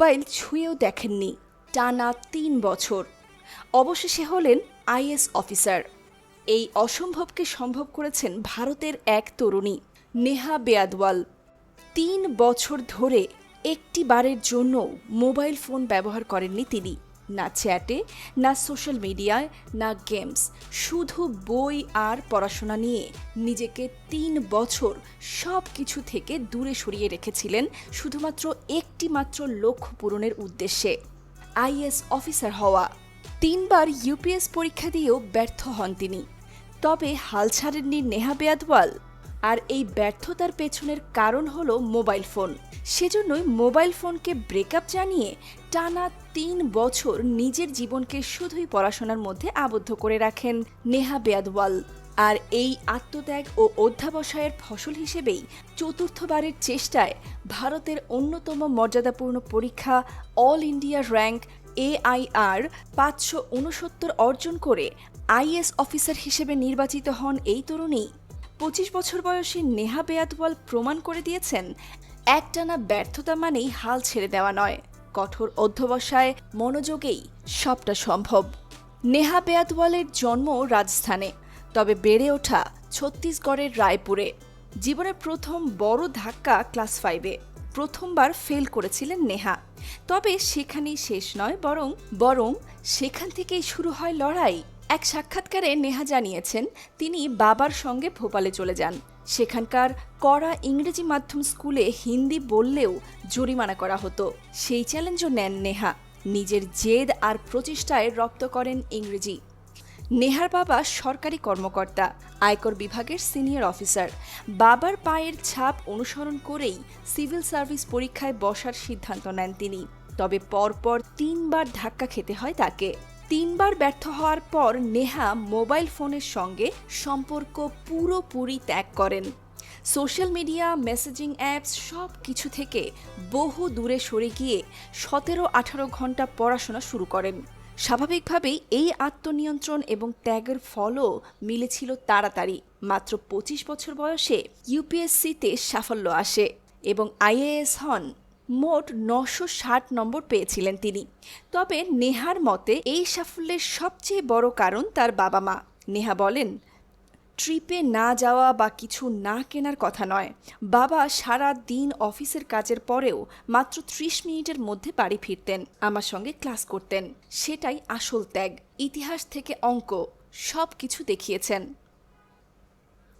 Mobile ছুঁয়েও দেখেননি, টানা তিন বছর। অবশেষে হলেন আইএস অফিসার। এই অসম্ভবকে সম্ভব করেছেন ভারতের এক তরুণী, নেহা বেয়াদওয়াল। তিন বছর ধরে একটি বারের জন্য মোবাইল ফোন ব্যবহার করেননি তিনি। না চ্যাটে, না সোশ্যাল মিডিয়ায়, না গেমস। শুধু বই আর পড়াশোনা নিয়ে নিজেকে তিন বছর সব কিছু থেকে দূরে সরিয়ে রেখেছিলেন শুধুমাত্র একটি মাত্র লক্ষ্য পূরণের উদ্দেশ্যে আইএস অফিসার হওয়া। তিনবার ইউপিএস পরীক্ষা দিয়েও ব্যর্থ হন তিনি। তবে হাল ছাড়েননি নেহা বেয়াদওয়াল। আর এই ব্যর্থতার পেছনের কারণ হলো মোবাইল ফোন। সেজন্যই মোবাইল ফোনকে ব্রেকআপ জানিয়ে টানা তিন বছর নিজের জীবনকে শুধুই পড়াশোনার মধ্যে আবদ্ধ করে রাখেন নেহা বেয়াদওয়াল। আর এই আত্মত্যাগ ও অধ্যাবসায়ের ফসল হিসেবেই চতুর্থবারের চেষ্টায় ভারতের অন্যতম মর্যাদাপূর্ণ পরীক্ষা অল ইন্ডিয়া র্যাঙ্ক এআইআর পাঁচশো উনসত্তর অর্জন করে আইএস অফিসার হিসেবে নির্বাচিত হন এই তরুণী পঁচিশ বছর বয়সী নেহা বেয়াদওয়াল প্রমাণ করে দিয়েছেন, একটানা ব্যর্থতা মানেই হাল ছেড়ে দেওয়া নয়। কঠোর অধ্যবসায় মনোযোগেই সবটা সম্ভব। নেহা বেয়াদওয়ালের জন্ম রাজস্থানে, তবে বেড়ে ওঠা ছত্তিশগড়ের রায়পুরে। জীবনের প্রথম বড় ধাক্কা ক্লাস ফাইভে। প্রথমবার ফেল করেছিলেন নেহা। তবে সেখানেই শেষ নয় বরং বরং সেখান থেকেই শুরু হয় লড়াই। এক সাক্ষাৎকারে নেহা জানিয়েছেন, তিনি বাবার সঙ্গে ভোপালে চলে যান। সেখানকার কড়া ইংরেজি মাধ্যম স্কুলে হিন্দি বললেও জরিমানা করা হতো। সেই চ্যালেঞ্জও নেন নেহা। নিজের জেদ আর প্রচেষ্টায় রপ্ত করেন ইংরেজি। নেহার বাবা সরকারি কর্মকর্তা, আয়কর বিভাগের সিনিয়র অফিসার। বাবার পায়ের ছাপ অনুসরণ করেই সিভিল সার্ভিস পরীক্ষায় বসার সিদ্ধান্ত নেন তিনি। তবে পরপর তিনবার ধাক্কা খেতে হয় তাকে। তিনবার ব্যর্থ হওয়ার পর নেহা মোবাইল ফোনের সঙ্গে সম্পর্ক পুরোপুরি ত্যাগ করেন। সোশ্যাল মিডিয়া, মেসেজিং অ্যাপস সব কিছু থেকে বহু দূরে সরে গিয়ে সতেরো আঠারো ঘণ্টা পড়াশোনা শুরু করেন। স্বাভাবিকভাবেই এই আত্মনিয়ন্ত্রণ এবং ত্যাগের ফলও মিলেছিল তাড়াতাড়ি। মাত্র পঁচিশ বছর বয়সে ইউপিএসসিতে সাফল্য আসে এবং আইএএস হন মোট নশো ষাট নম্বর পেয়েছিলেন তিনি। তবে নেহার মতে এই সাফল্যের সবচেয়ে বড় কারণ তার বাবা মা নেহা বলেন, ট্রিপে না যাওয়া বা কিছু না কেনার কথা নয়। বাবা সারা দিন অফিসের কাজের পরেও মাত্র ত্রিশ মিনিটের মধ্যে বাড়ি ফিরতেন, আমার সঙ্গে ক্লাস করতেন। সেটাই আসল ত্যাগ। ইতিহাস থেকে অঙ্ক সব কিছু দেখিয়েছেন।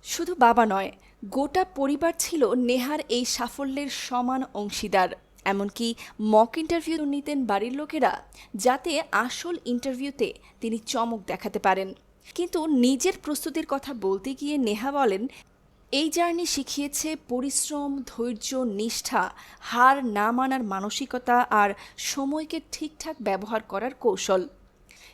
শুধু বাবা নয় গোটা পরিবার ছিল নেহার এই সাফল্যের সমান অংশীদার। এমনকি মক ইন্টারভিউ নিতেন বাড়ির লোকেরা, যাতে আসল ইন্টারভিউতে তিনি চমক দেখাতে পারেন। কিন্তু নিজের প্রস্তুতির কথা বলতে গিয়ে নেহা বলেন, এই জার্নি শিখিয়েছে পরিশ্রম, ধৈর্য, নিষ্ঠা, হার না মানার মানসিকতা আর সময়কে ঠিকঠাক ব্যবহার করার কৌশল।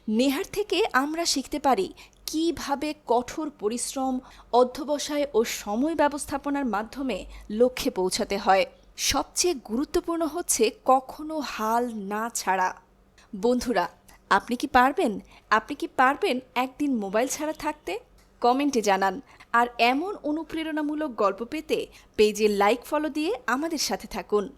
নেহার থেকে আমরা শিখতে পারি কীভাবে কঠোর পরিশ্রম, অধ্যবসায় ও সময় ব্যবস্থাপনার মাধ্যমে লক্ষ্যে পৌঁছাতে হয়? সবচেয়ে গুরুত্বপূর্ণ হচ্ছে কখনো হাল না ছাড়া। বন্ধুরা, আপনি কি পারবেন? আপনি কি পারবেন একদিন মোবাইল ছাড়া থাকতে? কমেন্টে জানান। আর এমন অনুপ্রেরণামূলক গল্প পেতে পেজে লাইক, ফলো দিয়ে আমাদের সাথে থাকুন।